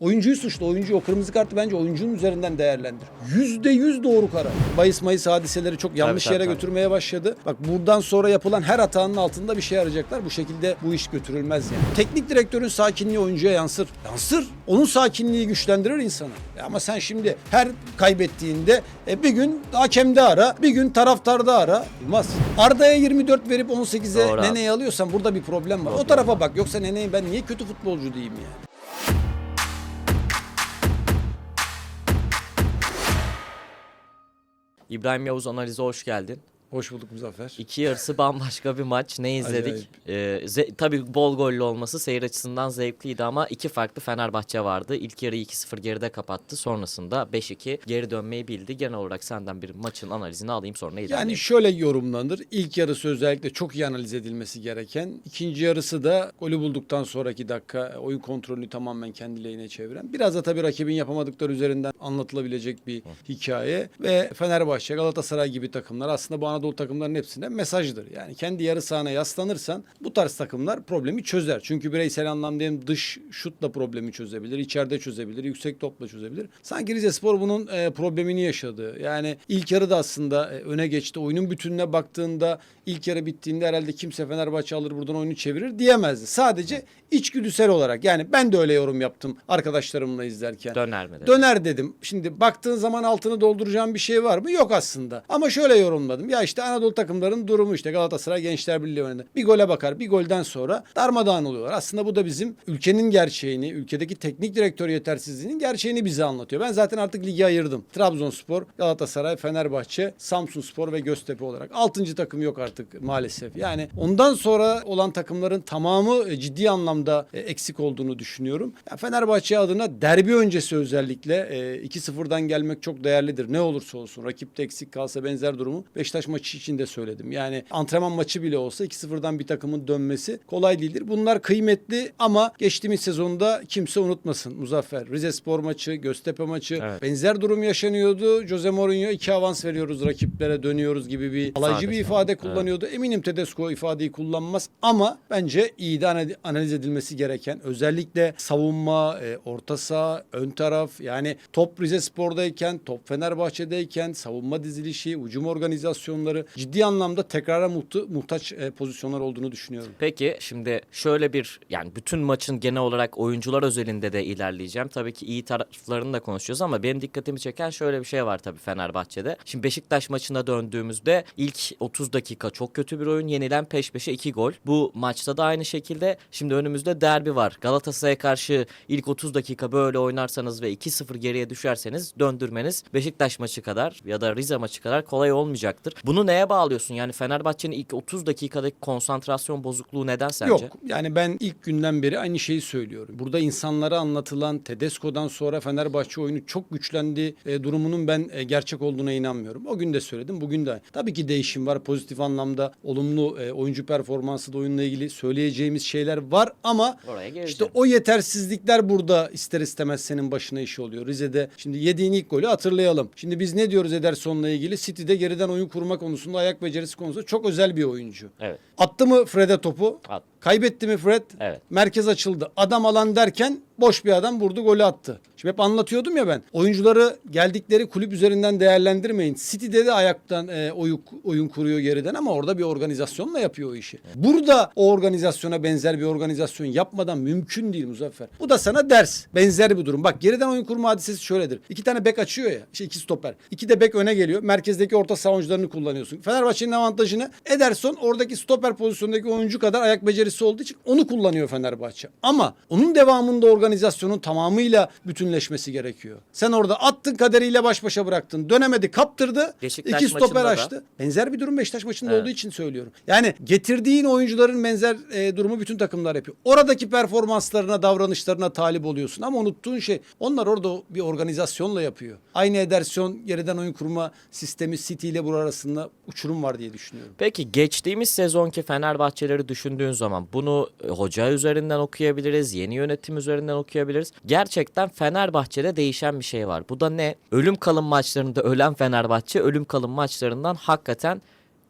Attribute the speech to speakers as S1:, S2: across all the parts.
S1: Oyuncuyu suçlu. Oyuncu o kırmızı kartı bence oyuncunun üzerinden değerlendir. Yüzde yüz doğru karar. Mayıs Mayıs hadiseleri çok yanlış
S2: tabii,
S1: yere
S2: tabii.
S1: götürmeye başladı. Bak buradan sonra yapılan her hatanın altında bir şey arayacaklar. Bu şekilde bu iş götürülmez yani. Teknik direktörün sakinliği oyuncuya yansır. Yansır. Onun sakinliği güçlendirir insanı. E ama sen şimdi her kaybettiğinde e, bir gün hakemde ara, bir gün taraftarda ara. Olmaz. Arda'ya 24 verip 18'e
S2: Doğru abi.
S1: Nene'yi alıyorsan burada bir problem var. o
S2: Problem
S1: tarafa bak. Yoksa Nene'yi ben niye kötü futbolcu diyeyim yani?
S2: İbrahim Yavuz analize hoş geldin.
S1: Hoş bulduk Muzaffer.
S2: İki yarısı bambaşka bir maç. Ne izledik? Ee, tabii bol gollü olması seyir açısından zevkliydi ama iki farklı Fenerbahçe vardı. İlk yarı 2-0 geride kapattı. Sonrasında 5-2 geri dönmeyi bildi. Genel olarak senden bir maçın analizini alayım sonra ilerleyelim.
S1: Yani şöyle yorumlanır. İlk yarısı özellikle çok iyi analiz edilmesi gereken. İkinci yarısı da golü bulduktan sonraki dakika oyun kontrolünü tamamen kendi lehine çeviren. Biraz da tabii rakibin yapamadıkları üzerinden anlatılabilecek bir hikaye. Ve Fenerbahçe, Galatasaray gibi takımlar aslında bu Anadolu takımların hepsine mesajdır. Yani kendi yarı sahana yaslanırsan bu tarz takımlar problemi çözer. Çünkü bireysel anlamda hem dış şutla problemi çözebilir, içeride çözebilir, yüksek topla çözebilir. Sanki Rizespor bunun e, problemini yaşadı. Yani ilk yarı da aslında e, öne geçti. Oyunun bütününe baktığında ilk yarı bittiğinde herhalde kimse Fenerbahçe alır buradan oyunu çevirir diyemezdi. Sadece içgüdüsel olarak yani ben de öyle yorum yaptım arkadaşlarımla izlerken.
S2: Döner mi? dedi?
S1: Döner dedim. Şimdi baktığın zaman altını dolduracağım bir şey var mı? Yok aslında. Ama şöyle yorumladım. Ya işte Anadolu takımların durumu işte Galatasaray Gençler Birliği önünde. Bir gole bakar. Bir golden sonra darmadağın oluyorlar. Aslında bu da bizim ülkenin gerçeğini, ülkedeki teknik direktör yetersizliğinin gerçeğini bize anlatıyor. Ben zaten artık ligi ayırdım. Trabzonspor, Galatasaray, Fenerbahçe, Samsunspor ve Göztepe olarak. Altıncı takım yok artık maalesef. Yani ondan sonra olan takımların tamamı e, ciddi anlamda e, eksik olduğunu düşünüyorum. Ya Fenerbahçe adına derbi öncesi özellikle e, 2-0'dan gelmek çok değerlidir. Ne olursa olsun rakipte eksik kalsa benzer durumu Beşiktaş maçı için de söyledim. Yani antrenman maçı bile olsa 2-0'dan bir takımın dönmesi kolay değildir. Bunlar kıymetli ama geçtiğimiz sezonda kimse unutmasın. Muzaffer, Rizespor maçı, Göztepe maçı
S2: Evet.
S1: benzer durum yaşanıyordu. Jose Mourinho iki avans veriyoruz rakiplere dönüyoruz gibi bir alaycı bir ifade
S2: Evet.
S1: kullanıyordu. Eminim Tedesco ifadeyi kullanmaz ama bence iyi de ana- analiz edilmesi gereken özellikle savunma, e, orta saha, ön taraf yani top Rizespor'dayken, top Fenerbahçe'deyken savunma dizilişi, hücum organizasyonları ciddi anlamda tekrara muhtu, muhtaç e, pozisyonlar olduğunu düşünüyorum.
S2: Peki şimdi şöyle bir yani bütün maçın genel olarak oyuncular özelinde de ilerleyeceğim. Tabii ki iyi taraflarını da konuşuyoruz ama benim dikkatimi çeken şöyle bir şey var tabii Fenerbahçe'de. Şimdi Beşiktaş maçına döndüğümüzde ilk 30 dakika çok kötü bir oyun. Yenilen peş peşe 2 gol. Bu maçta da aynı şekilde şimdi önümüzde derbi var. Galatasaray'a karşı ilk 30 dakika böyle oynarsanız ve 2-0 geriye düşerseniz döndürmeniz Beşiktaş maçı kadar ya da Rize maçı kadar kolay olmayacaktır. Bunu neye bağlıyorsun? Yani Fenerbahçe'nin ilk 30 dakikadaki konsantrasyon bozukluğu neden sence?
S1: Yok yani ben ilk günden beri aynı şeyi söylüyorum. Burada insanlara anlatılan Tedesco'dan sonra Fenerbahçe oyunu çok güçlendi e, durumunun ben e, gerçek olduğuna inanmıyorum. O gün de söyledim bugün de. Tabii ki değişim var pozitif anlamda olumlu e, oyuncu performansı da oyunla ilgili söyleyeceğimiz şeyler var ama işte o yetersizlikler burada ister istemez senin başına iş oluyor. Rize'de şimdi yediğin ilk golü hatırlayalım. Şimdi biz ne diyoruz Ederson'la ilgili? City'de geriden oyun kurma konusunda ayak becerisi konusunda çok özel bir oyuncu.
S2: Evet.
S1: Attı mı Fred'e topu?
S2: At.
S1: Kaybetti mi Fred?
S2: Evet.
S1: Merkez açıldı. Adam alan derken boş bir adam vurdu golü attı. Şimdi hep anlatıyordum ya ben. Oyuncuları geldikleri kulüp üzerinden değerlendirmeyin. City'de de ayaktan e, oyun, oyun kuruyor geriden ama orada bir organizasyonla yapıyor o işi. Burada o organizasyona benzer bir organizasyon yapmadan mümkün değil Muzaffer. Bu da sana ders. Benzer bir durum. Bak geriden oyun kurma hadisesi şöyledir. İki tane bek açıyor ya. Şey iki stoper. İki de bek öne geliyor. Merkezdeki orta saha oyuncularını kullanıyorsun. Fenerbahçe'nin avantajını Ederson oradaki stoper pozisyondaki oyuncu kadar ayak becerisi olduğu için onu kullanıyor Fenerbahçe. Ama onun devamında organizasyonun tamamıyla bütünleşmesi gerekiyor. Sen orada attın kaderiyle baş başa bıraktın. Dönemedi, kaptırdı.
S2: Beşiktaş
S1: iki stoper
S2: maçında da-
S1: açtı. Benzer bir durum Beşiktaş maçında
S2: Evet.
S1: olduğu için söylüyorum. Yani getirdiğin oyuncuların benzer e, durumu bütün takımlar yapıyor. Oradaki performanslarına, davranışlarına talip oluyorsun ama unuttuğun şey onlar orada bir organizasyonla yapıyor. Aynı Ederson geriden oyun kurma sistemi City ile bu arasında uçurum var diye düşünüyorum.
S2: Peki geçtiğimiz sezonki Fenerbahçeleri düşündüğün zaman bunu e, hoca üzerinden okuyabiliriz, yeni yönetim üzerinden okuyabiliriz. Gerçekten Fenerbahçe'de değişen bir şey var. Bu da ne? Ölüm kalım maçlarında ölen Fenerbahçe ölüm kalım maçlarından hakikaten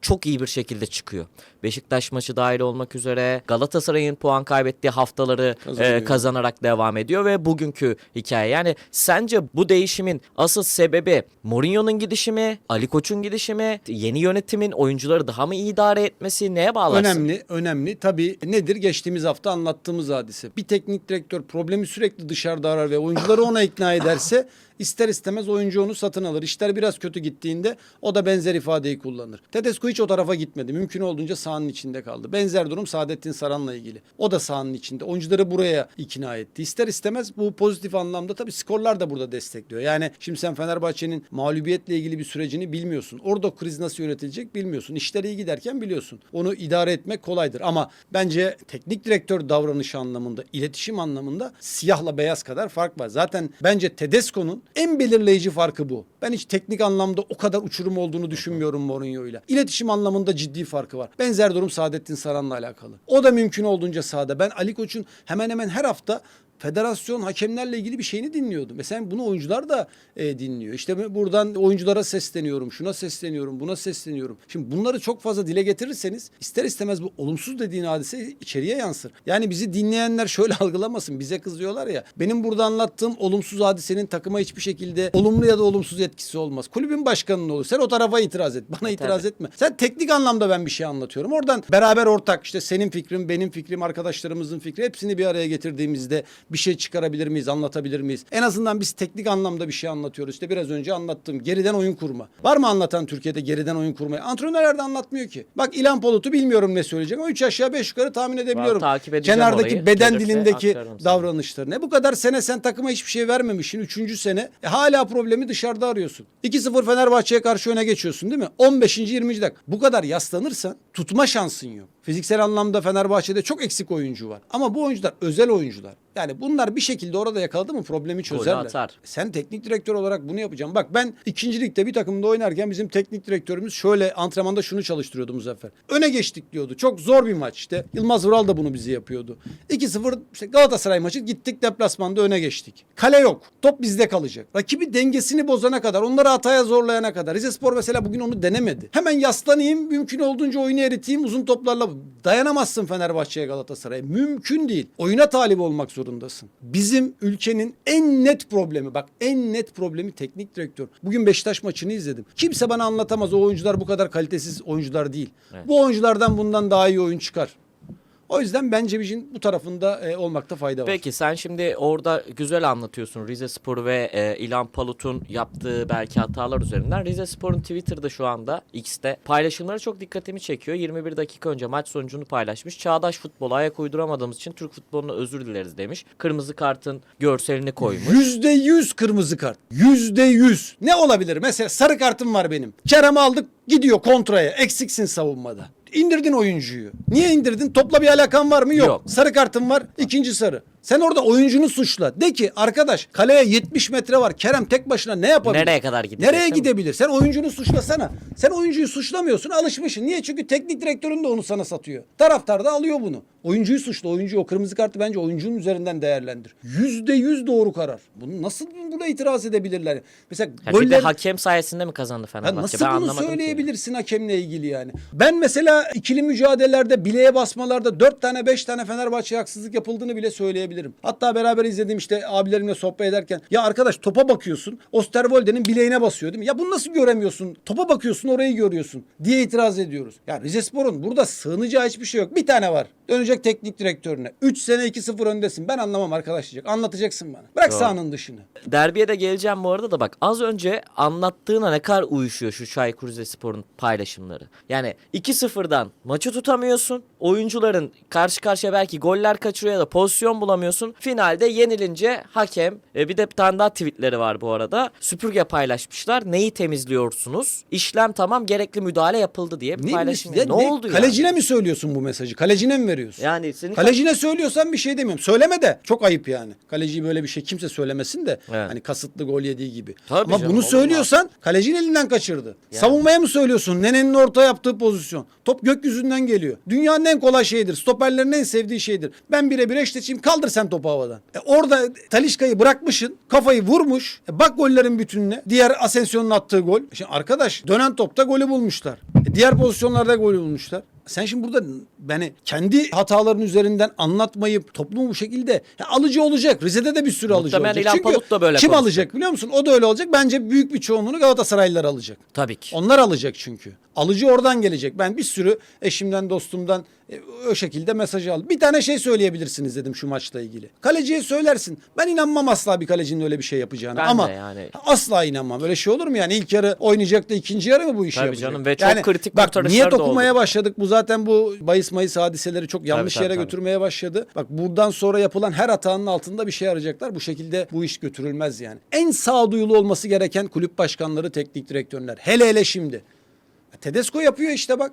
S2: çok iyi bir şekilde çıkıyor. Beşiktaş maçı dahil olmak üzere Galatasaray'ın puan kaybettiği haftaları
S1: Kazanıyor.
S2: e, kazanarak devam ediyor ve bugünkü hikaye. Yani sence bu değişimin asıl sebebi Mourinho'nun gidişi mi, Ali Koç'un gidişi mi, yeni yönetimin oyuncuları daha mı iyi idare etmesi neye bağlarsın?
S1: Önemli, önemli. Tabii nedir? Geçtiğimiz hafta anlattığımız hadise. Bir teknik direktör problemi sürekli dışarıda arar ve oyuncuları ona ikna ederse ister istemez oyuncu onu satın alır. İşler biraz kötü gittiğinde o da benzer ifadeyi kullanır. Tedesco hiç o tarafa gitmedi. Mümkün olduğunca sahanın içinde kaldı. Benzer durum Saadettin Saran'la ilgili. O da sahanın içinde. Oyuncuları buraya ikna etti. İster istemez bu pozitif anlamda tabii skorlar da burada destekliyor. Yani şimdi sen Fenerbahçe'nin mağlubiyetle ilgili bir sürecini bilmiyorsun. Orada kriz nasıl yönetilecek bilmiyorsun. İşler iyi giderken biliyorsun. Onu idare etmek kolaydır. Ama bence teknik direktör davranışı anlamında, iletişim anlamında siyahla beyaz kadar fark var. Zaten bence Tedesco'nun en belirleyici farkı bu. Ben hiç teknik anlamda o kadar uçurum olduğunu düşünmüyorum Mourinho'yla. İletişim anlamında ciddi farkı var. Benzer durum Saadettin Saran'la alakalı. O da mümkün olduğunca sahada. Ben Ali Koç'un hemen hemen her hafta federasyon hakemlerle ilgili bir şeyini dinliyordum. Mesela bunu oyuncular da e, dinliyor. İşte buradan oyunculara sesleniyorum, şuna sesleniyorum, buna sesleniyorum. Şimdi bunları çok fazla dile getirirseniz ister istemez bu olumsuz dediğin hadise içeriye yansır. Yani bizi dinleyenler şöyle algılamasın. Bize kızıyorlar ya. Benim burada anlattığım olumsuz hadisenin takıma hiçbir şekilde olumlu ya da olumsuz etkisi olmaz. Kulübün başkanının olur. Sen o tarafa itiraz et. Bana itiraz etme. Sen teknik anlamda ben bir şey anlatıyorum. Oradan beraber ortak işte senin fikrin, benim fikrim, arkadaşlarımızın fikri hepsini bir araya getirdiğimizde bir şey çıkarabilir miyiz, anlatabilir miyiz? En azından biz teknik anlamda bir şey anlatıyoruz. İşte biraz önce anlattığım geriden oyun kurma. Var mı anlatan Türkiye'de geriden oyun kurmayı? Antrenörler de anlatmıyor ki. Bak İlhan Polut'u bilmiyorum ne söyleyecek ama 3 aşağı 5 yukarı tahmin edebiliyorum.
S2: takip edeceğim
S1: Kenardaki
S2: orayı.
S1: beden
S2: Gelirse
S1: dilindeki
S2: aktarırım sana.
S1: davranışları. Ne bu kadar sene sen takıma hiçbir şey vermemişsin. Üçüncü sene e, hala problemi dışarıda arıyorsun. 2-0 Fenerbahçe'ye karşı öne geçiyorsun değil mi? 15. 20. dakika. Bu kadar yaslanırsan tutma şansın yok. Fiziksel anlamda Fenerbahçe'de çok eksik oyuncu var. Ama bu oyuncular özel oyuncular. Yani bunlar bir şekilde orada yakaladı mı problemi çözerler.
S2: atar.
S1: Sen teknik direktör olarak bunu yapacaksın. Bak ben ikinci ligde bir takımda oynarken bizim teknik direktörümüz şöyle antrenmanda şunu çalıştırıyordu Muzaffer. Öne geçtik diyordu. Çok zor bir maç işte. Yılmaz Vural da bunu bize yapıyordu. 2-0 işte Galatasaray maçı gittik deplasmanda öne geçtik. Kale yok. Top bizde kalacak. Rakibi dengesini bozana kadar, onları hataya zorlayana kadar. Rizespor mesela bugün onu denemedi. Hemen yaslanayım, mümkün olduğunca oyunu eriteyim, uzun toplarla dayanamazsın Fenerbahçe'ye Galatasaray'a. Mümkün değil. Oyuna talip olmak zorundasın. Bizim ülkenin en net problemi bak en net problemi teknik direktör. Bugün Beşiktaş maçını izledim. Kimse bana anlatamaz o oyuncular bu kadar kalitesiz oyuncular değil. Bu oyunculardan bundan daha iyi oyun çıkar. O yüzden bence bizim bu tarafında e, olmakta fayda var.
S2: Peki sen şimdi orada güzel anlatıyorsun Rize Spor ve e, İlhan Palut'un yaptığı belki hatalar üzerinden. Rize Spor'un Twitter'da şu anda X'te paylaşımları çok dikkatimi çekiyor. 21 dakika önce maç sonucunu paylaşmış. Çağdaş futbola ayak uyduramadığımız için Türk futboluna özür dileriz demiş. Kırmızı kartın görselini koymuş.
S1: Yüzde yüz kırmızı kart. Yüzde yüz. Ne olabilir? Mesela sarı kartım var benim. Kerem'i aldık gidiyor kontraya. Eksiksin savunmada. İndirdin oyuncuyu. Niye indirdin? Topla bir alakan var mı? Yok.
S2: Yok.
S1: Sarı kartın var. ikinci sarı. Sen orada oyuncunu suçla. De ki arkadaş kaleye 70 metre var. Kerem tek başına ne yapabilir?
S2: Nereye kadar gidecek,
S1: Nereye
S2: değil mi?
S1: gidebilir? Sen oyuncunu suçlasana. Sen oyuncuyu suçlamıyorsun. Alışmışsın. Niye? Çünkü teknik direktörün de onu sana satıyor. Taraftar da alıyor bunu. Oyuncuyu suçla. Oyuncu o kırmızı kartı bence oyuncunun üzerinden değerlendir. Yüzde yüz doğru karar. Bunu nasıl buna itiraz edebilirler? Mesela
S2: Ha, bir de
S1: goller...
S2: hakem sayesinde mi kazandı
S1: Ya
S2: Fenerbahçe?
S1: nasıl
S2: ben
S1: bunu
S2: anlamadım ki.
S1: söyleyebilirsin hakemle ilgili yani? Ben mesela ikili mücadelelerde bileğe basmalarda dört tane beş tane Fenerbahçe'ye haksızlık yapıldığını bile söyleyebilirim. Hatta beraber izlediğim işte abilerimle sohbet ederken ya arkadaş topa bakıyorsun Osterwolde'nin bileğine basıyor değil mi? Ya bunu nasıl göremiyorsun? Topa bakıyorsun orayı görüyorsun diye itiraz ediyoruz. Ya Rizespor'un burada sığınacağı hiçbir şey yok. Bir tane var. Dönecek teknik direktörüne. 3 sene 2-0 öndesin. Ben anlamam arkadaş diyecek. Anlatacaksın bana. Bırak
S2: Doğru.
S1: sahanın dışını.
S2: Derbiye de geleceğim bu arada da bak az önce anlattığına ne kadar uyuşuyor şu Çaykur Rizespor'un paylaşımları. Yani 2-0'dan maçı tutamıyorsun. Oyuncuların karşı karşıya belki goller kaçırıyor ya da pozisyon bulamıyorsun. Finalde yenilince hakem e, bir de bir tane daha tweetleri var bu arada. Süpürge paylaşmışlar. Neyi temizliyorsunuz? İşlem tamam gerekli müdahale yapıldı diye bir
S1: Ne,
S2: paylaşım.
S1: bileyim,
S2: Ne,
S1: ya,
S2: oldu ya?
S1: Kalecine mi söylüyorsun bu mesajı? Kalecine mi veriyorsun?
S2: Yani senin
S1: Kalecine söylüyorsan bir şey demiyorum. Söyleme de çok ayıp yani. Kaleciyi böyle bir şey kimse söylemesin de
S2: Evet.
S1: hani kasıtlı gol yediği gibi.
S2: Tabii
S1: Ama
S2: canım,
S1: bunu söylüyorsan kalecinin elinden kaçırdı. Savunmaya mı söylüyorsun? Nenenin orta yaptığı pozisyon. Top gökyüzünden geliyor. Dünyanın en kolay şeydir. Stoperlerin en sevdiği şeydir. Ben birebir eşleşeyim kaldır sen topu havadan. E orada Talişka'yı bırakmışsın. Kafayı vurmuş. E bak gollerin bütününe. Diğer Asensio'nun attığı gol. Şimdi arkadaş dönen topta golü bulmuşlar. E diğer pozisyonlarda golü bulmuşlar. Sen şimdi burada beni kendi hataların üzerinden anlatmayıp toplumu bu şekilde ya alıcı olacak. Rize'de de bir sürü alıcı
S2: Muhtemelen
S1: olacak.
S2: İlhan
S1: Çünkü
S2: Palut da böyle
S1: kim
S2: konuşacak.
S1: alacak biliyor musun? O da öyle olacak. Bence büyük bir çoğunluğunu Galatasaraylılar alacak.
S2: Tabii ki.
S1: Onlar alacak çünkü. Alıcı oradan gelecek. Ben bir sürü eşimden, dostumdan e, o şekilde mesajı aldım. Bir tane şey söyleyebilirsiniz dedim şu maçla ilgili. Kaleciye söylersin. Ben inanmam asla bir kalecinin öyle bir şey yapacağına.
S2: Ben
S1: Ama
S2: de yani.
S1: asla inanmam. Öyle şey olur mu yani? İlk yarı oynayacak da ikinci yarı mı bu işi
S2: Tabii
S1: yapacak?
S2: canım ve çok
S1: Yani
S2: kritik
S1: bak, okumaya
S2: oldu.
S1: başladık. Bu zaten bu bahis mayıs hadiseleri çok yanlış
S2: tabii,
S1: yere
S2: tabii.
S1: götürmeye başladı. Bak buradan sonra yapılan her hatanın altında bir şey arayacaklar. Bu şekilde bu iş götürülmez yani. En sağduyulu olması gereken kulüp başkanları, teknik direktörler. Hele hele şimdi. Tedesco yapıyor işte bak.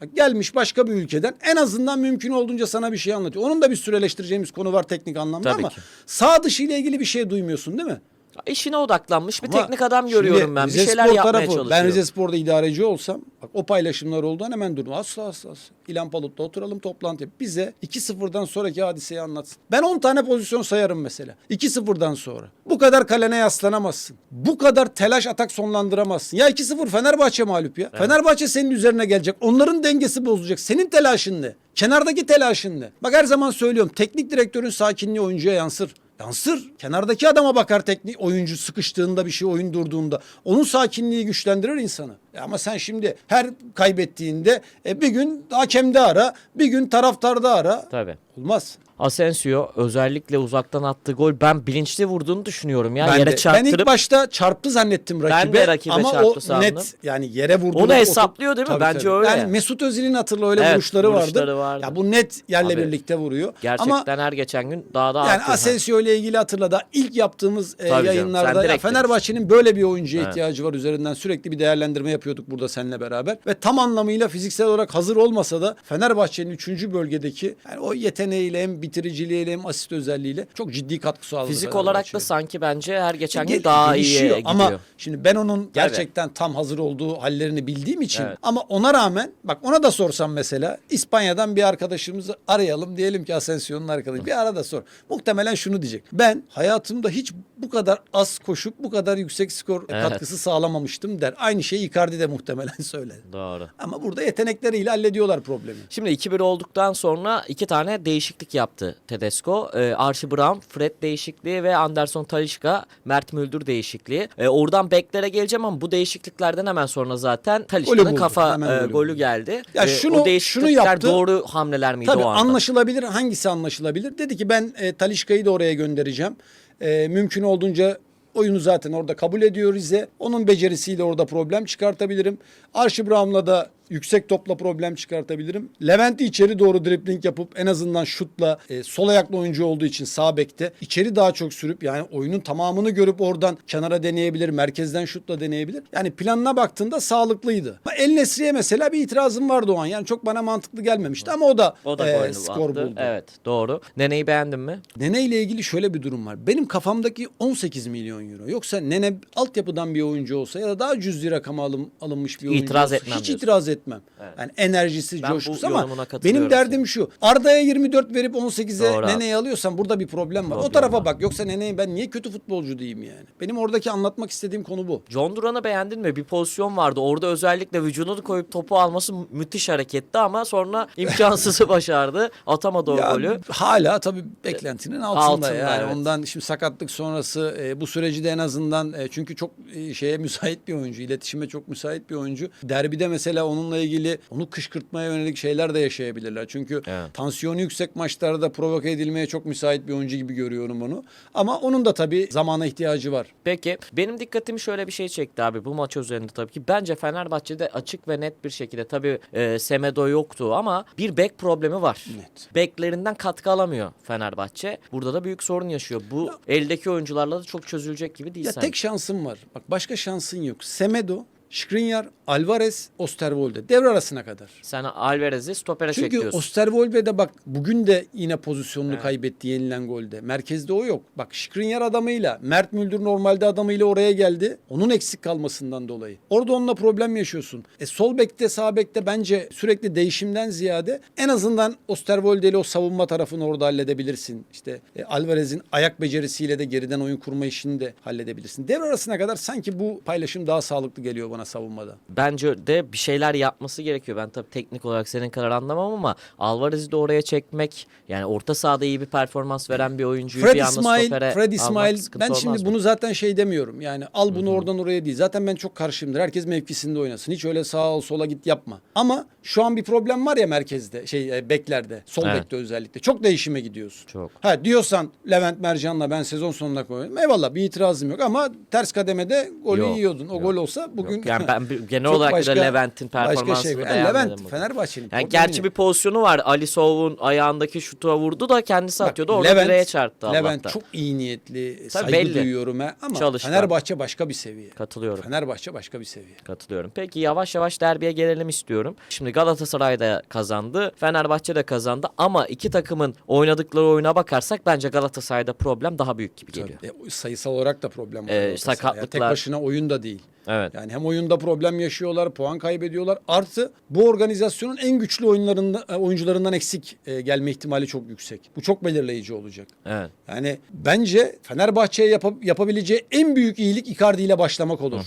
S1: Bak gelmiş başka bir ülkeden en azından mümkün olduğunca sana bir şey anlatıyor. Onun da bir sürü eleştireceğimiz konu var teknik anlamda
S2: Tabii
S1: ama
S2: ki.
S1: sağ dışı ile ilgili bir şey duymuyorsun değil mi?
S2: İşine odaklanmış bir
S1: Ama
S2: teknik adam görüyorum ben. Bir
S1: Rize
S2: şeyler
S1: Spor
S2: yapmaya
S1: tarafı,
S2: çalışıyor.
S1: Ben Rize Spor'da idareci olsam bak o paylaşımlar olduğundan hemen durdum. Asla asla asla. İlhan Palut'la oturalım toplantı yap. Bize 2-0'dan sonraki hadiseyi anlatsın. Ben 10 tane pozisyon sayarım mesela. 2-0'dan sonra. Bu kadar kalene yaslanamazsın. Bu kadar telaş atak sonlandıramazsın. Ya 2-0 Fenerbahçe mağlup ya. Fenerbahçe senin üzerine gelecek. Onların dengesi bozulacak. Senin telaşın ne? Kenardaki telaşın ne? Bak her zaman söylüyorum. Teknik direktörün sakinliği oyuncuya yansır. Yansır. Kenardaki adama bakar teknik oyuncu sıkıştığında bir şey oyun durduğunda. Onun sakinliği güçlendirir insanı. E ama sen şimdi her kaybettiğinde e, bir gün hakemde ara, bir gün taraftarda ara.
S2: Tabii.
S1: Olmaz.
S2: Asensio özellikle uzaktan attığı gol ben bilinçli vurduğunu düşünüyorum ya.
S1: ben,
S2: Yere
S1: de, ben
S2: çarptırıp
S1: ilk başta çarptı zannettim
S2: Ben
S1: rakibe.
S2: de rakibe
S1: ama
S2: çarptı
S1: o
S2: sandım.
S1: net yani yere vurdu.
S2: Onu hesaplıyor değil mi? Bence öyle.
S1: Yani Mesut Özil'in hatırla öyle
S2: Evet,
S1: vuruşları,
S2: vuruşları
S1: vardı.
S2: vardı.
S1: Ya bu net yerle
S2: Abi,
S1: birlikte vuruyor.
S2: gerçekten
S1: Ama
S2: her geçen gün daha da
S1: Yani. Asensio ile ilgili hatırla da ilk yaptığımız e,
S2: canım,
S1: yayınlarda ya Fenerbahçe'nin böyle bir oyuncuya
S2: Evet.
S1: ihtiyacı var üzerinden sürekli bir değerlendirme yapıyorduk burada seninle beraber. Ve tam anlamıyla fiziksel olarak hazır olmasa da Fenerbahçe'nin 3. bölgedeki yani o yeteneğiyle hem bitiriciliğiyle hem asist özelliğiyle çok ciddi katkı sağladı.
S2: Fizik olarak da sanki bence her geçen gün daha iyi gidiyor.
S1: Ama şimdi ben onun gerçekten tam hazır olduğu hallerini bildiğim için
S2: Evet.
S1: ama ona rağmen bak ona da sorsam mesela İspanya'dan bir arkadaşımızı arayalım diyelim ki Asensio'nun arkadaşı bir ara da sor. Muhtemelen şunu diyecek. Ben hayatımda hiç bu kadar az koşup bu kadar yüksek skor
S2: Evet.
S1: katkısı sağlamamıştım der. Aynı şeyi Icardi de muhtemelen söyledi.
S2: Doğru.
S1: Ama burada yetenekleriyle hallediyorlar problemi.
S2: Şimdi 2-1 olduktan sonra iki tane değişiklik yaptı Tedesco. Ee, Archie Brown, Fred değişikliği ve Anderson Talişka, Mert Müldür değişikliği. Ee, oradan beklere geleceğim ama bu değişikliklerden hemen sonra zaten Talişka'nın kafa
S1: Hemen
S2: e,
S1: golü
S2: geldi.
S1: Ya
S2: Ee,
S1: şunu-
S2: o değişiklikler
S1: şunu yaptı.
S2: doğru hamleler miydi
S1: Tabii
S2: o anda?
S1: anlaşılabilir. Hangisi anlaşılabilir? Dedi ki ben e, Talişka'yı da oraya göndereceğim. E, mümkün olduğunca oyunu zaten orada kabul ediyor Rize. Onun becerisiyle orada problem çıkartabilirim. Archie Brown'la da yüksek topla problem çıkartabilirim. Levent'i içeri doğru dribling yapıp en azından şutla e, sol ayaklı oyuncu olduğu için sağ bekte içeri daha çok sürüp yani oyunun tamamını görüp oradan kenara deneyebilir. Merkezden şutla deneyebilir. Yani planına baktığında sağlıklıydı. Ama El Nesri'ye mesela bir itirazım vardı o an. Yani çok bana mantıklı gelmemişti ama o da,
S2: O da
S1: e, skor
S2: attı.
S1: buldu.
S2: Evet doğru. Nene'yi beğendin mi?
S1: Nene ile ilgili şöyle bir durum var. Benim kafamdaki 18 milyon euro. Yoksa Nene altyapıdan bir oyuncu olsa ya da daha cüzi rakama alım, alınmış bir oyuncu
S2: İtiraz
S1: olsa
S2: etmem
S1: hiç
S2: diyorsun.
S1: itiraz etmem.
S2: Evet.
S1: Yani enerjisi,
S2: Ben
S1: coşkusu ama benim derdim şu. Arda'ya 24 verip 18'e
S2: Doğru abi.
S1: Nene'yi alıyorsan burada bir problem var. o
S2: Problem
S1: tarafa
S2: var.
S1: bak. Yoksa Nene'yi ben niye kötü futbolcu diyeyim yani. Benim oradaki anlatmak istediğim konu bu.
S2: John Duran'ı beğendin mi? Bir pozisyon vardı. Orada özellikle vücudunu koyup topu alması müthiş hareketti ama sonra imkansızı başardı. Atamadı o
S1: Ya,
S2: golü.
S1: Hala tabii beklentinin altında,
S2: Altında,
S1: yani.
S2: evet.
S1: Ondan şimdi sakatlık sonrası e, bu süreci de en azından e, çünkü çok e, şeye müsait bir oyuncu, iletişime çok müsait bir oyuncu. Derbide mesela onunla ilgili onu kışkırtmaya yönelik şeyler de yaşayabilirler. Çünkü
S2: Evet.
S1: tansiyonu yüksek maçlarda provoke edilmeye çok müsait bir oyuncu gibi görüyorum onu. Ama onun da tabii zamana ihtiyacı var.
S2: Peki benim dikkatimi şöyle bir şey çekti abi bu maç üzerinde tabii ki. Bence Fenerbahçe'de açık ve net bir şekilde tabii e, Semedo yoktu ama bir bek problemi var.
S1: Net.
S2: Beklerinden katkı alamıyor Fenerbahçe. Burada da büyük sorun yaşıyor. Bu eldeki oyuncularla da çok çözülecek gibi değil
S1: Ya
S2: sanki.
S1: tek şansın var. Bak başka şansın yok. Semedo Skriniar, Alvarez, Osterwolde devre arasına kadar.
S2: Sen Alvarez'i stopere
S1: Çünkü
S2: çekiyorsun.
S1: Osterwolde de bak bugün de yine pozisyonunu kaybetti yenilen golde. Merkezde o yok. Bak Skriniar adamıyla Mert Müldür normalde adamıyla oraya geldi. Onun eksik kalmasından dolayı. Orada onunla problem yaşıyorsun. E sol bekte sağ bekte bence sürekli değişimden ziyade en azından Osterwolde ile o savunma tarafını orada halledebilirsin. İşte e, Alvarez'in ayak becerisiyle de geriden oyun kurma işini de halledebilirsin. Devre arasına kadar sanki bu paylaşım daha sağlıklı geliyor bana savunmada.
S2: Bence de bir şeyler yapması gerekiyor. Ben tabii teknik olarak senin kadar anlamam ama Alvarez'i de oraya çekmek yani orta sahada iyi bir performans veren bir oyuncuyu
S1: Fred
S2: bir anda
S1: İsmail,
S2: stopere
S1: Fred İsmail ben şimdi bunu zaten şey demiyorum. Yani al bunu oradan oraya değil. Zaten ben çok karşıyımdır. Herkes mevkisinde oynasın. Hiç öyle sağa ol sola git yapma. Ama şu an bir problem var ya merkezde, şey e, beklerde, sol
S2: Evet.
S1: bekte özellikle. Çok değişime gidiyorsun.
S2: Çok.
S1: Ha diyorsan Levent Mercan'la ben sezon sonuna koyuyorum. Eyvallah bir itirazım yok ama ters kademede golü
S2: Yok,
S1: yiyordun. O
S2: yok,
S1: gol olsa bugün
S2: Yok, yani ben bir- genel
S1: çok
S2: olarak
S1: başka-
S2: da Levent'in
S1: başka
S2: performansını
S1: şey.
S2: Beğenmedim
S1: Levent
S2: bugün.
S1: Fenerbahçe'nin.
S2: Yani
S1: problemi
S2: gerçi
S1: yok.
S2: bir pozisyonu var. Ali Sov'un ayağındaki şuta vurdu da kendisi
S1: Bak,
S2: atıyordu. Orada direğe çarptı
S1: Levent
S2: Allah'tan.
S1: çok iyi niyetli, saygı
S2: belli.
S1: duyuyorum ha. ama
S2: Çalışkan.
S1: Fenerbahçe başka bir seviye.
S2: Katılıyorum.
S1: Fenerbahçe başka bir seviye.
S2: Katılıyorum. Peki yavaş yavaş derbiye gelelim istiyorum. Şimdi Galatasaray da kazandı. Fenerbahçe de kazandı. Ama iki takımın oynadıkları oyuna bakarsak bence Galatasaray'da problem daha büyük gibi geliyor.
S1: E, sayısal olarak da problem var.
S2: Ee,
S1: Galatasaray.
S2: sakatlıklar-
S1: tek başına oyun da değil.
S2: Evet.
S1: Yani hem oyunda problem yaşıyorlar, puan kaybediyorlar. Artı bu organizasyonun en güçlü oyunlarında e, oyuncularından eksik e, gelme ihtimali çok yüksek. Bu çok belirleyici olacak.
S2: Evet.
S1: Yani bence Fenerbahçe'ye yapa- yapabileceği en büyük iyilik Icardi ile başlamak olur.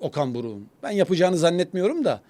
S1: Okan Buruk'un. Ben yapacağını zannetmiyorum da.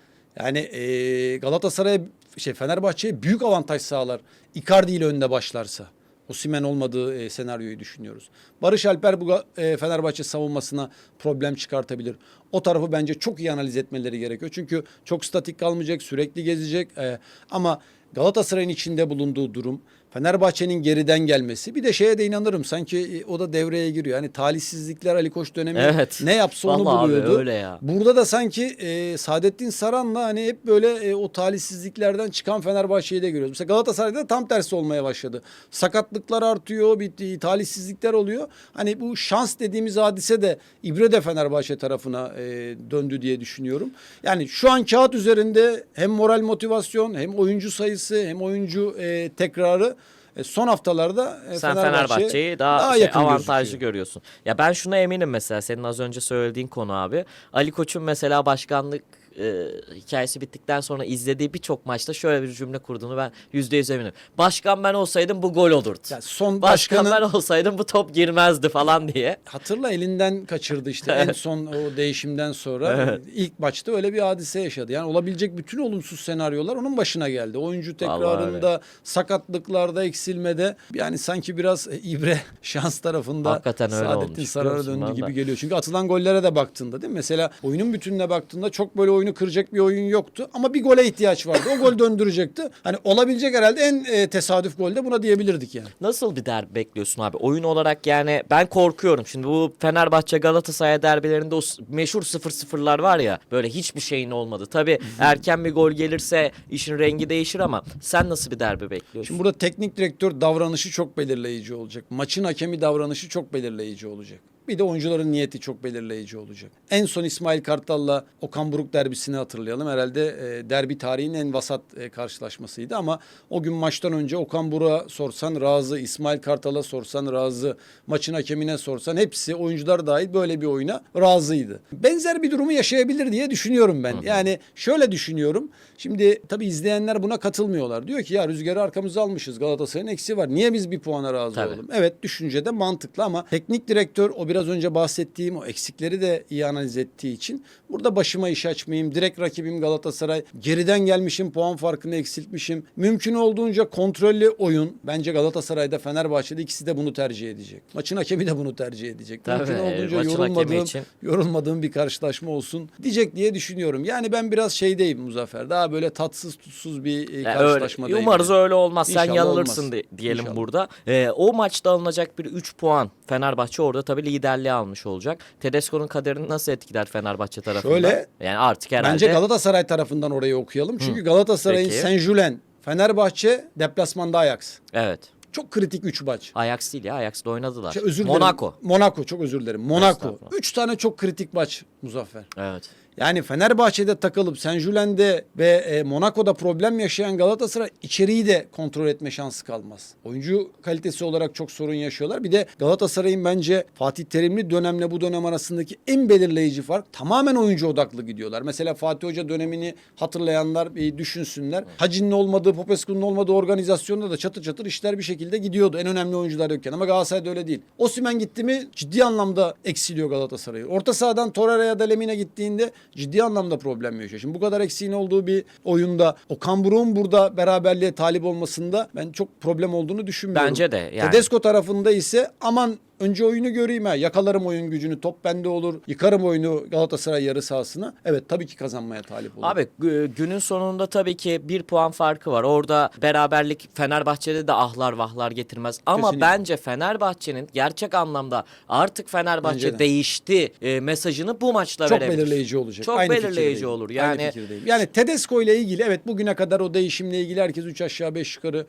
S1: Yani e, Galatasaray'a şey Fenerbahçe'ye büyük avantaj sağlar. Icardi ile önde başlarsa. Osimhen olmadığı e, senaryoyu düşünüyoruz. Barış Alper bu e, Fenerbahçe savunmasına problem çıkartabilir. O tarafı bence çok iyi analiz etmeleri gerekiyor. Çünkü çok statik kalmayacak, sürekli gezecek. E, ama Galatasaray'ın içinde bulunduğu durum, Fenerbahçe'nin geriden gelmesi. Bir de şeye de inanırım. Sanki e, o da devreye giriyor. Hani talihsizlikler Ali Koç dönemi
S2: Evet.
S1: ne yapsa onu
S2: Vallahi abi,
S1: buluyordu.
S2: öyle ya.
S1: Burada da sanki e, Saadettin Saran'la hani hep böyle e, o talihsizliklerden çıkan Fenerbahçe'yi de görüyoruz. Mesela Galatasaray'da da tam tersi olmaya başladı. Sakatlıklar artıyor, bir talihsizlikler oluyor. Hani bu şans dediğimiz hadise de İbre de Fenerbahçe tarafına e, döndü diye düşünüyorum. Yani şu an kağıt üzerinde hem moral motivasyon hem oyuncu sayısı hem oyuncu e, tekrarı e, son haftalarda e,
S2: Sen
S1: Fenerbahçe
S2: Fenerbahçe'yi daha, şey,
S1: yakın
S2: avantajlı
S1: gözüküyor.
S2: görüyorsun. Ya ben şuna eminim mesela senin az önce söylediğin konu abi. Ali Koç'un mesela başkanlık e, hikayesi bittikten sonra izlediği birçok maçta şöyle bir cümle kurduğunu ben yüzde yüz eminim. Başkan ben olsaydım bu gol olurdu.
S1: Yani son
S2: Başkan
S1: başkanın
S2: ben olsaydım bu top girmezdi falan diye.
S1: Hatırla elinden kaçırdı işte en son o değişimden sonra ilk maçta öyle bir hadise yaşadı. Yani olabilecek bütün olumsuz senaryolar onun başına geldi. Oyuncu tekrarında, sakatlıklarda, eksilmede yani sanki biraz ibre şans tarafında
S2: Hakikaten öyle
S1: Saadettin
S2: olmuş,
S1: Sarar'a döndü gibi geliyor. Çünkü atılan gollere de baktığında değil mi? Mesela oyunun bütününe baktığında çok böyle oyunu kıracak bir oyun yoktu ama bir gole ihtiyaç vardı. O gol döndürecekti. Hani olabilecek herhalde en e, tesadüf golde buna diyebilirdik yani.
S2: Nasıl bir derbi bekliyorsun abi? Oyun olarak yani ben korkuyorum. Şimdi bu Fenerbahçe Galatasaray derbilerinde o meşhur 0-0'lar var ya böyle hiçbir şeyin olmadı. Tabii erken bir gol gelirse işin rengi değişir ama sen nasıl bir derbi bekliyorsun?
S1: Şimdi burada teknik direktör davranışı çok belirleyici olacak. Maçın hakemi davranışı çok belirleyici olacak. Bir de oyuncuların niyeti çok belirleyici olacak. En son İsmail Kartal'la Okan Buruk derbisini hatırlayalım. Herhalde e, derbi tarihinin en vasat e, karşılaşmasıydı ama o gün maçtan önce Okan Buruk'a sorsan razı, İsmail Kartal'a sorsan razı, maçın hakemine sorsan hepsi oyuncular dahil böyle bir oyuna razıydı. Benzer bir durumu yaşayabilir diye düşünüyorum ben. Yani şöyle düşünüyorum. Şimdi tabii izleyenler buna katılmıyorlar. Diyor ki ya rüzgarı arkamıza almışız. Galatasaray'ın eksi var. Niye biz bir puana razı
S2: Tabii.
S1: olalım? Evet düşüncede mantıklı ama teknik direktör o biraz önce bahsettiğim o eksikleri de iyi analiz ettiği için burada başıma iş açmayayım. Direkt rakibim Galatasaray. Geriden gelmişim puan farkını eksiltmişim. Mümkün olduğunca kontrollü oyun. Bence Galatasaray'da Fenerbahçe'de ikisi de bunu tercih edecek. Maçın hakemi de bunu tercih edecek.
S2: Tabii,
S1: Mümkün olduğunca yorulmadığım,
S2: için.
S1: yorulmadığım bir karşılaşma olsun diyecek diye düşünüyorum. Yani ben biraz şeydeyim Muzaffer. Daha böyle tatsız tutsuz bir e,
S2: Ya
S1: karşılaşmadayım.
S2: öyle, umarız
S1: yani.
S2: öyle olmaz. Sen
S1: İnşallah
S2: yanılırsın
S1: olmaz.
S2: di- diyelim
S1: İnşallah.
S2: burada. Ee, o maçta alınacak bir 3 puan Fenerbahçe orada tabii liderliği almış olacak. Tedesco'nun kaderini nasıl etkiler Fenerbahçe tarafından?
S1: Şöyle,
S2: yani artık herhalde
S1: Bence Galatasaray tarafından orayı okuyalım. Çünkü Galatasaray'ın
S2: Peki.
S1: Saint-Julen, Fenerbahçe, deplasmanda Ajax.
S2: Evet.
S1: Çok kritik 3 maç.
S2: Ajax değil ya. Ajax'da oynadılar.
S1: Şey, özür dilerim.
S2: Monaco.
S1: Monaco çok özür dilerim. Monaco.
S2: Estağfurullah.
S1: 3 tane çok kritik maç Muzaffer.
S2: Evet.
S1: Yani Fenerbahçe'de takılıp Saint-Julen'de ve e, Monaco'da problem yaşayan Galatasaray içeriği de kontrol etme şansı kalmaz. Oyuncu kalitesi olarak çok sorun yaşıyorlar. Bir de Galatasaray'ın bence Fatih Terimli dönemle bu dönem arasındaki en belirleyici fark tamamen oyuncu odaklı gidiyorlar. Mesela Fatih Hoca dönemini hatırlayanlar bir düşünsünler. Hacı'nın olmadığı, Popescu'nun olmadığı organizasyonda da çatır çatır işler bir şekilde gidiyordu. En önemli oyuncular yokken ama Galatasaray'da öyle değil. Osimhen gitti mi ciddi anlamda eksiliyor Galatasaray'ı. Orta sahadan Torreira ya da Lemina gittiğinde ciddi anlamda problem yaşıyor. Şimdi bu kadar eksiğin olduğu bir oyunda Okan Buruk'un burada beraberliğe talip olmasında ben çok problem olduğunu düşünmüyorum.
S2: Bence de yani.
S1: Tedesco tarafında ise aman önce oyunu göreyim ha. Yakalarım oyun gücünü. Top bende olur. Yıkarım oyunu Galatasaray yarı sahasına. Evet tabii ki kazanmaya talip olur.
S2: Abi gü- günün sonunda tabii ki bir puan farkı var. Orada beraberlik Fenerbahçe'de de ahlar vahlar getirmez. Ama
S1: Kesinlikle.
S2: bence Fenerbahçe'nin gerçek anlamda artık Fenerbahçe
S1: Bence de.
S2: değişti e, mesajını bu maçla
S1: çok
S2: verebilir.
S1: belirleyici olacak.
S2: Çok
S1: Aynı
S2: belirleyici
S1: fikirdeyim.
S2: olur.
S1: Aynı
S2: Yani
S1: fikirdeyim. yani Tedesco ile ilgili evet bugüne kadar o değişimle ilgili herkes 3 aşağı 5 yukarı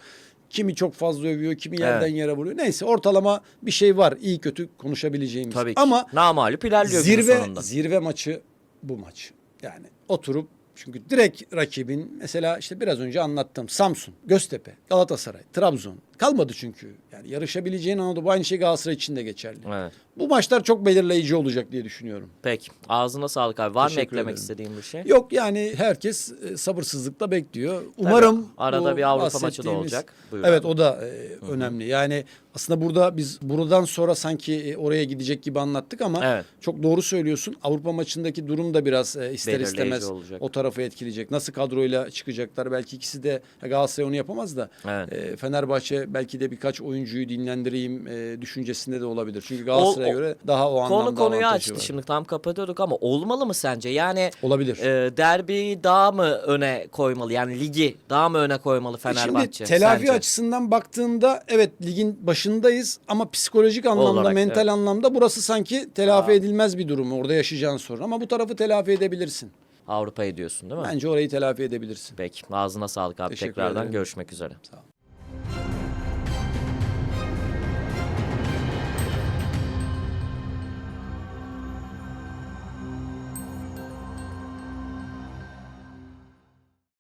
S1: kimi çok fazla övüyor, kimi yerden yere vuruyor. Neyse ortalama bir şey var. iyi kötü konuşabileceğimiz.
S2: tabii ki.
S1: Ama
S2: Namalup ilerliyor günün
S1: zirve
S2: sonunda.
S1: zirve maçı bu maç. Yani oturup çünkü direkt rakibin mesela işte biraz önce anlattığım Samsun, Göztepe, Galatasaray, Trabzon kalmadı çünkü. Yani yarışabileceğin Anadolu aynı şey Galatasaray için de geçerli.
S2: Evet.
S1: Bu maçlar çok belirleyici olacak diye düşünüyorum.
S2: Peki. Ağzına sağlık abi. Var mı
S1: Teşekkür
S2: eklemek
S1: ederim.
S2: istediğin bir şey?
S1: Yok yani herkes e, sabırsızlıkla bekliyor. Umarım
S2: Arada
S1: bu
S2: bir Avrupa maçı da olacak. Buyur
S1: evet
S2: abi.
S1: o da e, önemli. Yani aslında burada biz buradan sonra sanki e, oraya gidecek gibi anlattık ama
S2: Evet.
S1: çok doğru söylüyorsun. Avrupa maçındaki durum da biraz e, ister
S2: Belirleyici
S1: istemez
S2: olacak.
S1: o tarafı etkileyecek. Nasıl kadroyla çıkacaklar? Belki ikisi de ya Galatasaray onu yapamaz da
S2: Evet.
S1: e, Fenerbahçe belki de birkaç oyuncuyu dinlendireyim e, düşüncesinde de olabilir. Çünkü Galatasaray'a göre daha o anlamda
S2: Konu konuyu
S1: avantajı
S2: açtı.
S1: var.
S2: Şimdi tam kapatıyorduk ama olmalı mı sence? Yani
S1: Olabilir.
S2: e, derbiyi daha mı öne koymalı? Yani ligi daha mı öne koymalı Fenerbahçe?
S1: Şimdi telafi
S2: sence?
S1: açısından baktığında evet ligin başındayız ama psikolojik anlamda,
S2: Olarak,
S1: mental
S2: evet.
S1: anlamda burası sanki telafi edilmez bir durum orada yaşayacağın sorun ama bu tarafı telafi edebilirsin.
S2: Avrupa'yı diyorsun değil mi?
S1: Bence orayı telafi edebilirsin.
S2: Peki. Ağzına sağlık abi.
S1: Teşekkür
S2: Tekrardan
S1: ederim.
S2: görüşmek üzere.
S1: Sağ ol.